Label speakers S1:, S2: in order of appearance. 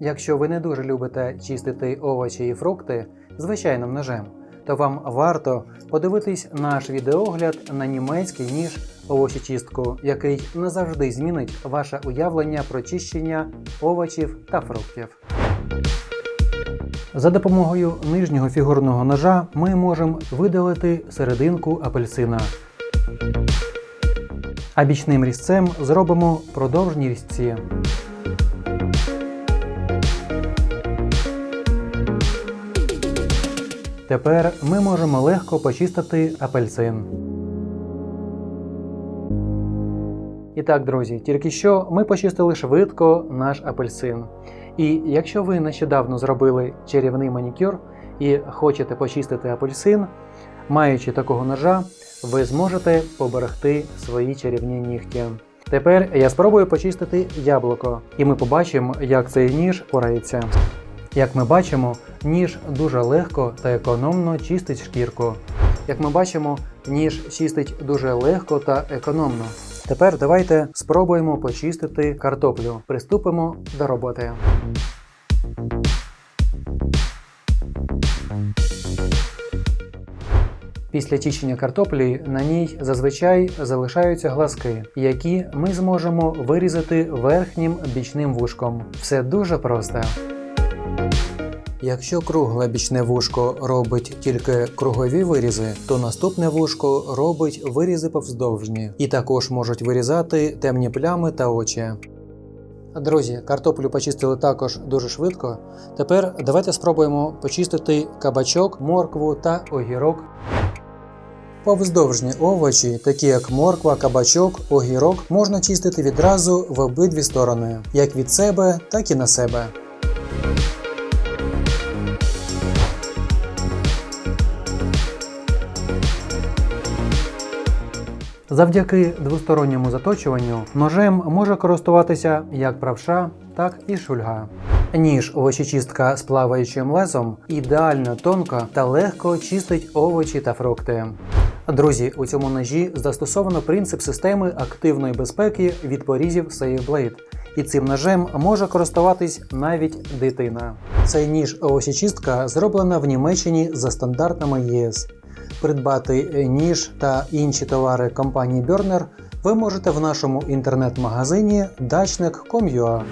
S1: Якщо ви не дуже любите чистити овочі і фрукти звичайним ножем, то вам варто подивитись наш відеогляд на німецький ніж овочечистку, який назавжди змінить ваше уявлення про чищення овочів та фруктів. За допомогою нижнього фігурного ножа ми можемо видалити серединку апельсина. А бічним різцем зробимо продовжні різці. Тепер ми можемо легко почистити апельсин. І так, друзі, тільки що ми почистили швидко наш апельсин. І якщо ви нещодавно зробили чарівний манікюр і хочете почистити апельсин, маючи такого ножа, ви зможете поберегти свої чарівні нігті. Тепер я спробую почистити яблуко, і ми побачимо, як цей ніж порається. Як ми бачимо, ніж дуже легко та економно чистить шкірку. Як ми бачимо, ніж чистить дуже легко та економно. Тепер давайте спробуємо почистити картоплю. Приступимо до роботи. Після чищення картоплі на ній зазвичай залишаються глазки, які ми зможемо вирізати верхнім бічним вушком. Все дуже просто. Якщо кругле бічне вушко робить тільки кругові вирізи, то наступне вушко робить вирізи повздовжні і також можуть вирізати темні плями та очі. Друзі, картоплю почистили також дуже швидко. Тепер давайте спробуємо почистити кабачок, моркву та огірок. Повздовжні овочі, такі як морква, кабачок, огірок, можна чистити відразу в обидві сторони, як від себе, так і на себе. Завдяки двосторонньому заточуванню ножем може користуватися як правша, так і шульга. Ніж овочечистка з плаваючим лезом ідеально тонко та легко чистить овочі та фрукти. Друзі, у цьому ножі застосовано принцип системи активної безпеки від порізів Safe Blade. І цим ножем може користуватись навіть дитина. Цей ніж овочечистка зроблена в Німеччині за стандартами ЄС. Придбати ніж та інші товари компанії Бернер ви можете в нашому інтернет-магазині dachnik.com.ua.